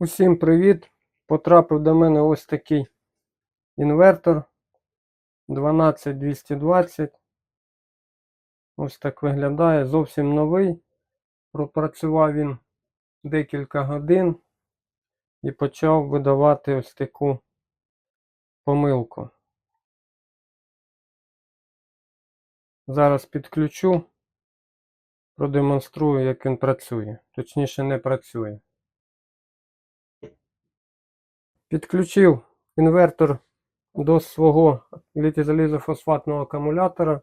Усім привіт! Потрапив до мене ось такий інвертор 12220. Ось так виглядає. Зовсім новий. Пропрацював він декілька годин і почав видавати ось таку помилку. Зараз підключу, продемонструю, як він працює. Точніше, не працює. Підключив інвертор до свого літізалізофосфатного акумулятора.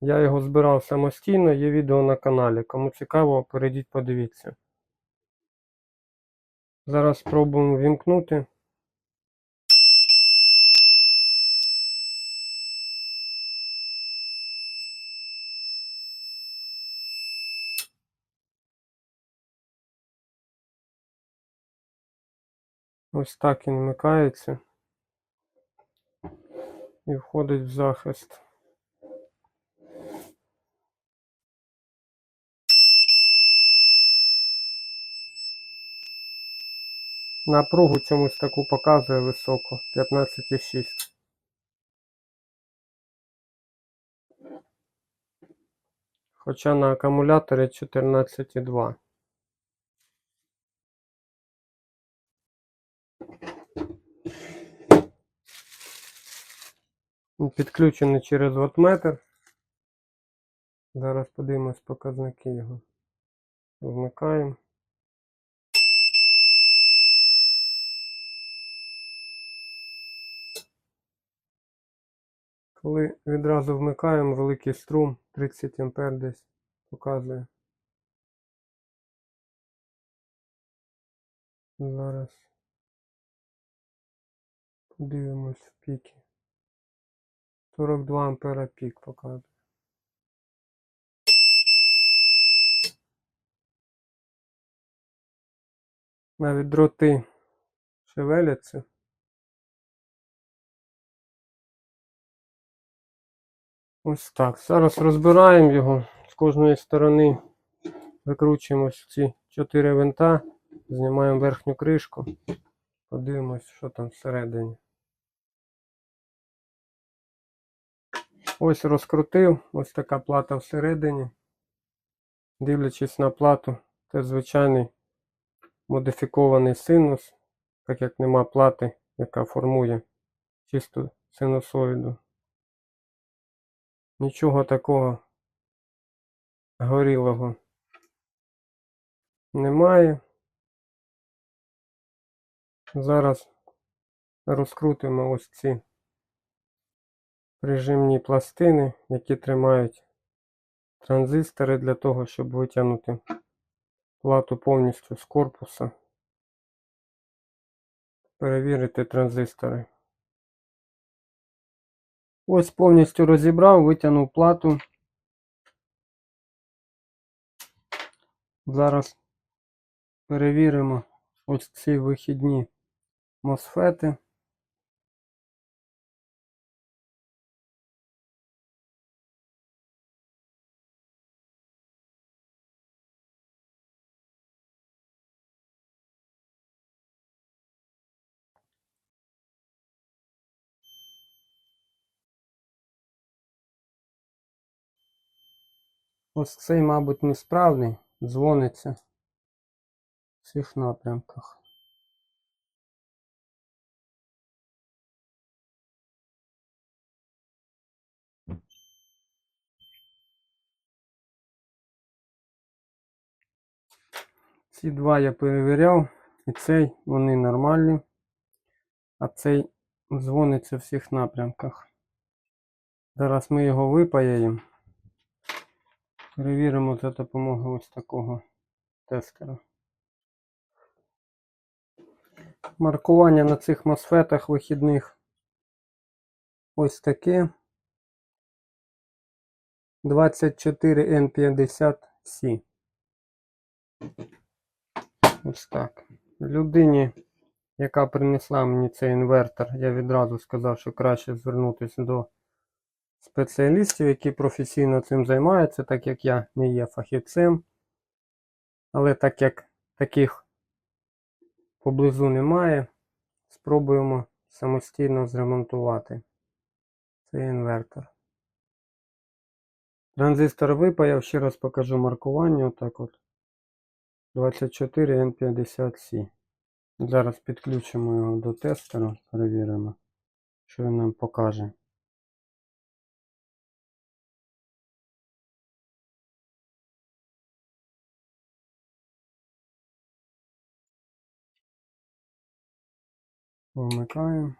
Я його збирав самостійно, є відео на каналі. Кому цікаво, перейдіть, подивіться. Зараз спробуємо вімкнути. Ось так він вмикається і входить в захист. Напругу чомусь таку показує високу 15,6. Хоча на акумуляторі 14,2. Підключений через ватметр. Зараз подивимось показники його. Вмикаємо. Коли відразу вмикаємо великий струм 30 А десь показує. Зараз подивимось в піки. 42 ампера пік показує. Навіть дроти шевеляться. Ось так. Зараз розбираємо його з кожної сторони. Викручуємо ці 4 винта, знімаємо верхню кришку. Подивимось, що там всередині. Ось розкрутив, ось така плата всередині. Дивлячись на плату, це звичайний модифікований синус, так як нема плати, яка формує чисту синусоїду. Нічого такого горілого немає. Зараз розкрутимо ось ці прижимні пластини, які тримають транзистори для того, щоб витягнути плату повністю з корпуса. Перевірити транзистори. Ось повністю розібрав, витягнув плату. Зараз перевіримо ось ці вихідні мосфети. Ось цей, мабуть, несправний, дзвониться в всіх напрямках. Ці два я перевіряв, і цей вони нормальні, а цей дзвониться в всіх напрямках. Зараз ми його випаяємо. Перевіримо за допомогою ось такого тестера. Маркування на цих мосфетах вихідних ось таке. 24N50C. Ось так. Людині, яка принесла мені цей інвертор, я відразу сказав, що краще звернутися до спеціалістів, які професійно цим займаються, так як я не є фахівцем. Але так як таких поблизу немає. Спробуємо самостійно зремонтувати цей інвертор. Транзистор випаяв, ще раз покажу маркування. Отак от. 24N50C. Зараз підключимо його до тестера, перевіримо, що він нам покаже. Вмикаємо.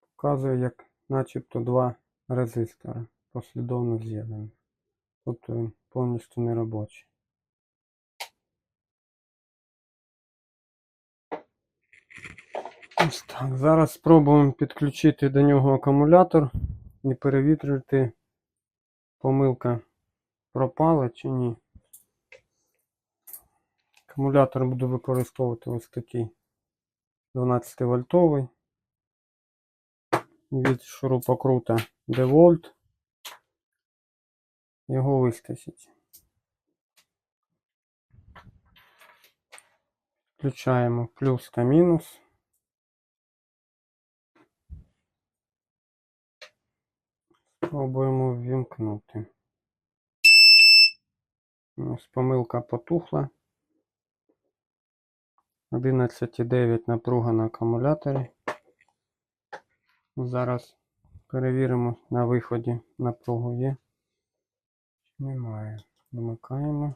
Показує, як начебто два резистора послідовно з'єднані. Тобто він повністю не робочий. Ось так. Зараз спробуємо підключити до нього акумулятор і перевірити, помилка пропала чи ні. Акумулятор буду використовувати ось такий 12 вольтовий від шурупокрута DeWalt. Його вистачить. Включаємо плюс та мінус. Спробуємо ввімкнути. Ось помилка потухла. 11,9 напруга на акумуляторі. Зараз перевіримо на виході напругу є. Немає. Вимикаємо.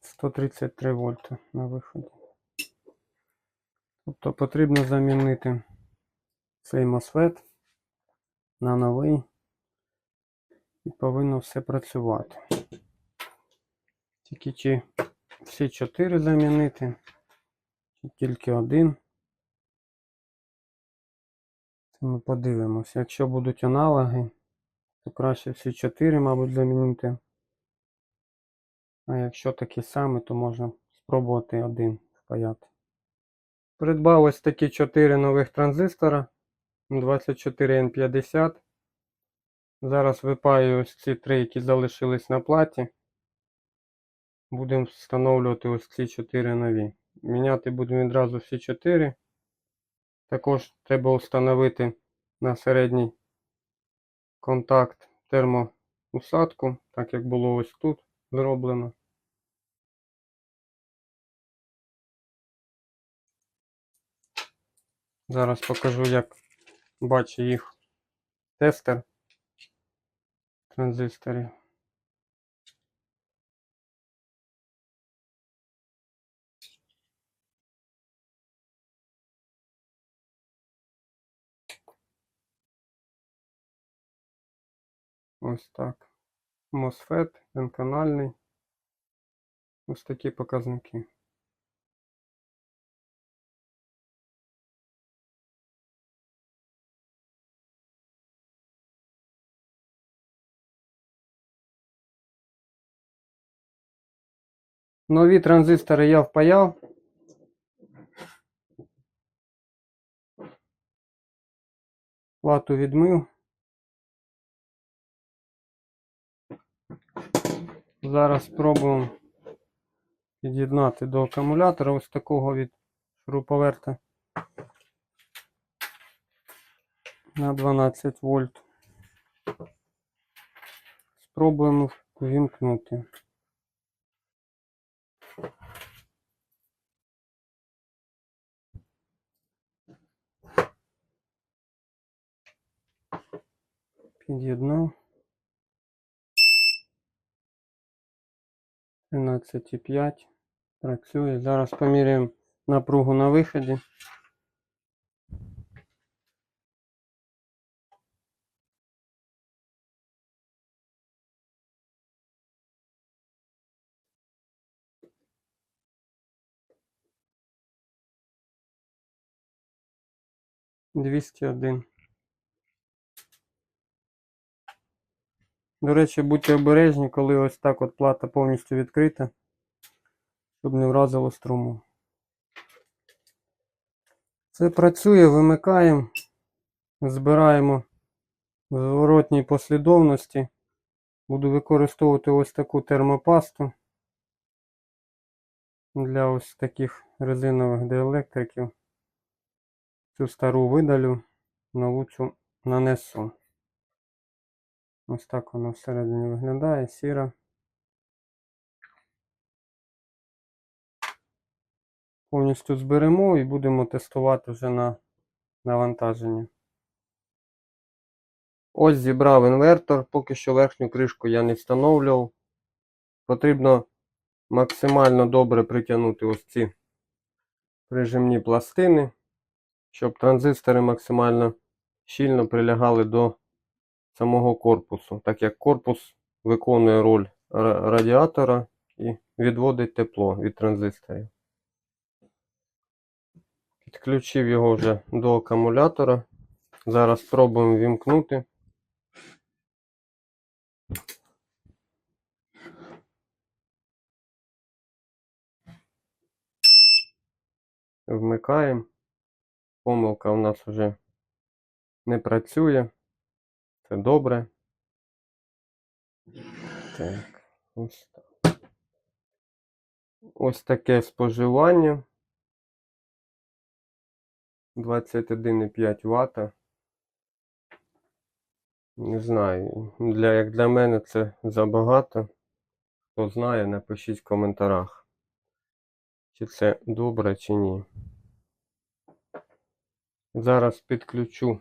Сто тридцять три вольта на виході. Тобто потрібно замінити цей MOSFET на новий і повинно все працювати. Тільки чи всі чотири замінити, чи тільки один. Це ми подивимося. Якщо будуть аналоги, то краще всі чотири, мабуть, замінити. А якщо такі самі, то можна спробувати один впаяти. Придбав ось такі 4 нових транзистора 24N50. Зараз випаю ось ці три, які залишились на платі. Будемо встановлювати ось ці 4 нові. Міняти будемо відразу всі 4. Також треба встановити на середній контакт термоусадку, так як було ось тут зроблено. Зараз покажу, як бачить їх тестер транзисторів. Ось так. MOSFET, N-канальний. Ось такі показники. Нові транзистори я впаяв. Плату відмив. Зараз спробуємо під'єднати до акумулятора ось такого від шуруповерта на 12 вольт. Спробуємо ввімкнути. Під'єднав. 13,5 працює. Зараз поміряємо напругу на виході. Двісті один. До речі, будьте обережні, коли ось так от плата повністю відкрита, щоб не вразило струму. Це працює, вимикаємо, збираємо в зворотній послідовності. Буду використовувати ось таку термопасту для ось таких резинових диелектриків. Цю стару видалю, нову цю нанесу. Ось так воно всередині виглядає, сіра. Повністю зберемо і будемо тестувати вже на навантаження. Ось зібрав інвертор, поки що верхню кришку я не встановлював. Потрібно максимально добре притягнути ось ці прижимні пластини, щоб транзистори максимально щільно прилягали до самого корпусу, так як корпус виконує роль радіатора і відводить тепло від транзисторів. Підключив його вже до акумулятора. Зараз спробуємо вімкнути. Вмикаємо. Помилка у нас вже не працює. Це добре. Так, ось так. Ось таке споживання. 21,5 Вт. Не знаю, для, як для мене це забагато. Хто знає, напишіть в коментарях, чи це добре, чи ні. Зараз підключу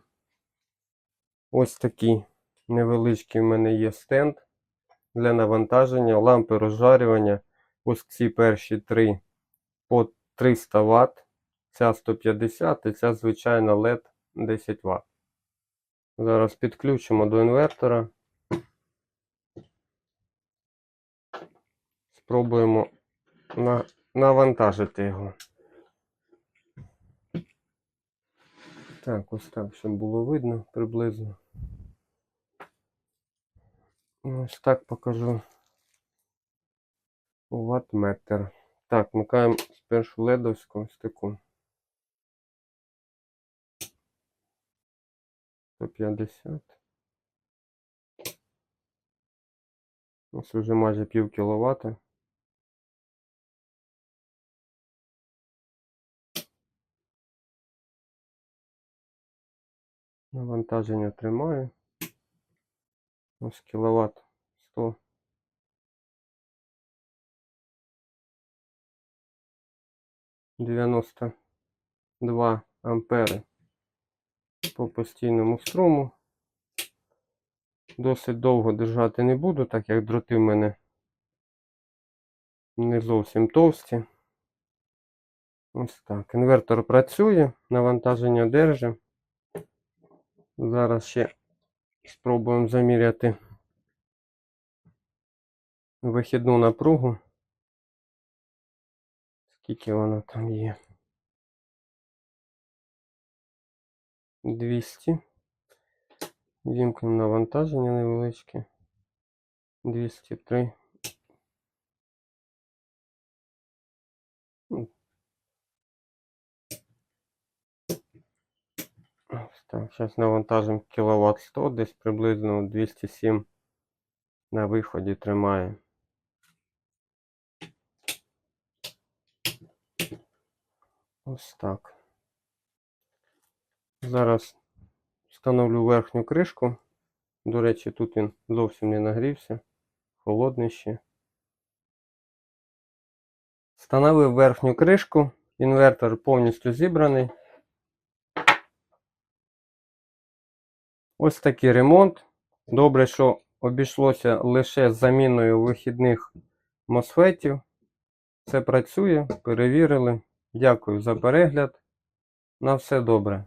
ось такий невеличкий в мене є стенд для навантаження, лампи розжарювання. Ось ці перші три по 300 Вт, ця 150 і ця звичайна LED 10 Вт. Зараз підключимо до інвертора. Спробуємо на... навантажити його. Так, ось так, щоб було видно приблизно. Ось так покажу. Ваттметр. Так, вмикаємо спершу ледовську ось таку. 150. Ось вже майже пів кіловата. Навантаження тримаю. Ось кіловат 100. Дев'яносто два ампери по постійному струму. Досить довго держати не буду, так як дроти в мене не зовсім товсті. Ось так. Інвертор працює, навантаження держить. Зараз ще спробуємо заміряти вихідну напругу. Скільки вона там є? 200. Вімкнемо навантаження невеличке. 203. М. Ось Так, зараз навантажимо кіловат 100, десь приблизно 207 на виході тримає. Ось так. Зараз встановлю верхню кришку. До речі, тут він зовсім не нагрівся. Холодний ще. Встановив верхню кришку. Інвертор повністю зібраний. Ось такий ремонт. Добре, що обійшлося лише з заміною вихідних мосфетів. Все працює, перевірили. Дякую за перегляд. На все добре.